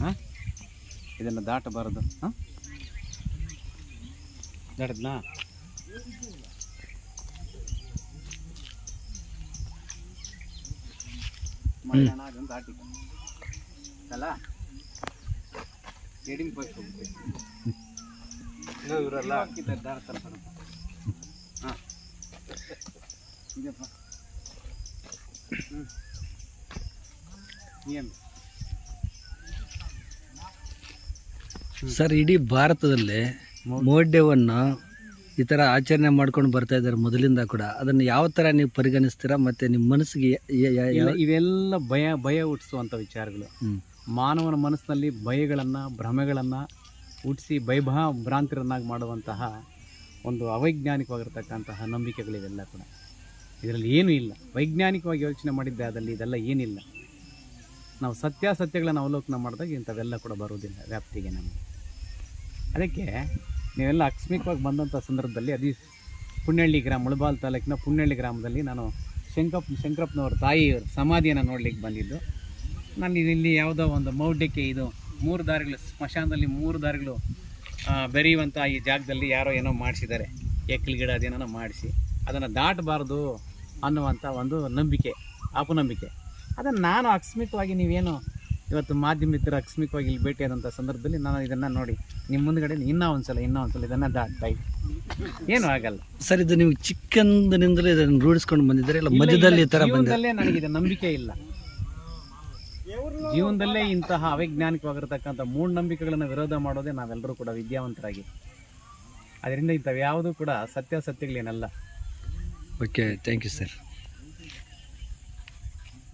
ಹಾಂ? ಇದನ್ನು ದಾಟಬಾರದು. ಹಾಂ? ದಾಟದ್ನಾ? ಅಲ್ಲ? ಎಡಿಂಗ್ ಪೋಸ್ಟ್ ಇನ್ನೂ ಇವರೆಲ್ಲ. ದಾರ ಸ್ವಲ್ಪ ಹಾಂ. ಇದಪ್ಪ. ಹ್ಞೂ ಏನು ಸರ್ ಇಡೀ ಭಾರತದಲ್ಲಿ ಮೌಢ್ಯವನ್ನು ಈ ಥರ ಆಚರಣೆ ಮಾಡ್ಕೊಂಡು ಬರ್ತಾ ಇದ್ದಾರೆ ಮೊದಲಿಂದ ಕೂಡ. ಅದನ್ನು ಯಾವ ಥರ ನೀವು ಪರಿಗಣಿಸ್ತೀರಾ? ಮತ್ತು ನಿಮ್ಮ ಮನಸ್ಸಿಗೆ ಇವೆಲ್ಲ ಭಯ ಭಯ ಹುಟ್ಟಿಸುವಂಥ ವಿಚಾರಗಳು. ಮಾನವನ ಮನಸ್ಸಿನಲ್ಲಿ ಭಯಗಳನ್ನು ಭ್ರಮೆಗಳನ್ನು ಹುಟ್ಟಿಸಿ ಭಯಭಾ ಭ್ರಾಂತಿರನ್ನಾಗಿ ಮಾಡುವಂತಹ ಒಂದು ಅವೈಜ್ಞಾನಿಕವಾಗಿರ್ತಕ್ಕಂತಹ ನಂಬಿಕೆಗಳಿವೆಲ್ಲ ಕೂಡ. ಇದರಲ್ಲಿ ಏನೂ ಇಲ್ಲ. ವೈಜ್ಞಾನಿಕವಾಗಿ ಯೋಚನೆ ಮಾಡಿದ್ದೆ ಅದರಲ್ಲಿ ಇದೆಲ್ಲ ಏನಿಲ್ಲ. ನಾವು ಸತ್ಯಾಸತ್ಯಗಳನ್ನು ಅವಲೋಕನ ಮಾಡಿದಾಗ ಇಂಥವೆಲ್ಲ ಕೂಡ ಬರುವುದಿಲ್ಲ ವ್ಯಾಪ್ತಿಗೆ ನಮಗೆ. ಅದಕ್ಕೆ ನೀವೆಲ್ಲ ಆಕಸ್ಮಿಕವಾಗಿ ಬಂದಂಥ ಸಂದರ್ಭದಲ್ಲಿ ಅದಿ ಪುಣ್ಯಳ್ಳಿ ಗ್ರಾಮ, ಮುಳಬಾಲ್ ತಾಲೂಕಿನ ಪುಣ್ಯಳ್ಳಿ ಗ್ರಾಮದಲ್ಲಿ ನಾನು ಶಂಕಪ್, ಶಂಕರಪ್ಪನವ್ರ ತಾಯಿಯವ್ರ ಸಮಾಧಿಯನ್ನು ನೋಡಲಿಕ್ಕೆ ಬಂದಿದ್ದು. ನಾನು ಇಲ್ಲಿ ಯಾವುದೋ ಒಂದು ಮೌಢ್ಯಕ್ಕೆ ಇದು ಮೂರು ದಾರಿಗಳು, ಸ್ಮಶಾನದಲ್ಲಿ ಮೂರು ದಾರಿಗಳು ಬೆರೆಯುವಂಥ ಈ ಜಾಗದಲ್ಲಿ ಯಾರೋ ಏನೋ ಮಾಡಿಸಿದ್ದಾರೆ. ಎಕ್ಕಲು ಗಿಡ ಅದೇನೋ ಮಾಡಿಸಿ. ಅದನ್ನು ದಾಟಬಾರ್ದು ಅನ್ನುವಂಥ ಒಂದು ನಂಬಿಕೆ, ಅಪನಂಬಿಕೆ. ಅದನ್ನು ನಾನು ಆಕಸ್ಮಿಕವಾಗಿ ನೀವೇನು ಇವತ್ತು ಮಾಧ್ಯಮಿಕರು ಆಕಸ್ಮಿಕವಾಗಿ ಇಲ್ಲಿ ಭೇಟಿಯಾದಂಥ ಸಂದರ್ಭದಲ್ಲಿ ನಾನು ಇದನ್ನು ನೋಡಿ ನಿಮ್ಮ ಮುಂದ್ಗಡೆ ಇನ್ನೂ ಒಂದ್ಸಲ ಇನ್ನೂ ಒಂದ್ಸಲ ಇದನ್ನು ದಾಟ್ತಾ ಏನು ಏನೂ ಆಗಲ್ಲ. ಸರ್ ಇದು ನೀವು ಚಿಕ್ಕಂದಿನಿಂದಲೇ ಇದನ್ನು ರೂಢಿಸ್ಕೊಂಡು ಬಂದಿದ್ದೀರಾ? ಇಲ್ಲ ಮಧ್ಯದಲ್ಲಿ ಈ ಥರ ಬಂದಿದೆ ಜೀವನದಲ್ಲೇ ನನಗಿದೆ ನಂಬಿಕೆ ಇಲ್ಲ. ಜೀವನದಲ್ಲೇ ಇಂತಹ ಅವೈಜ್ಞಾನಿಕವಾಗಿರ್ತಕ್ಕಂಥ ಮೂಢನಂಬಿಕೆಗಳನ್ನು ವಿರೋಧ ಮಾಡೋದೇ ನಾವೆಲ್ಲರೂ ಕೂಡ ವಿದ್ಯಾವಂತರಾಗಿ. ಅದರಿಂದ ಇಂಥವು ಯಾವುದೂ ಕೂಡ ಸತ್ಯಾಸತ್ಯಗಳೇನಲ್ಲ. Okay thank you sir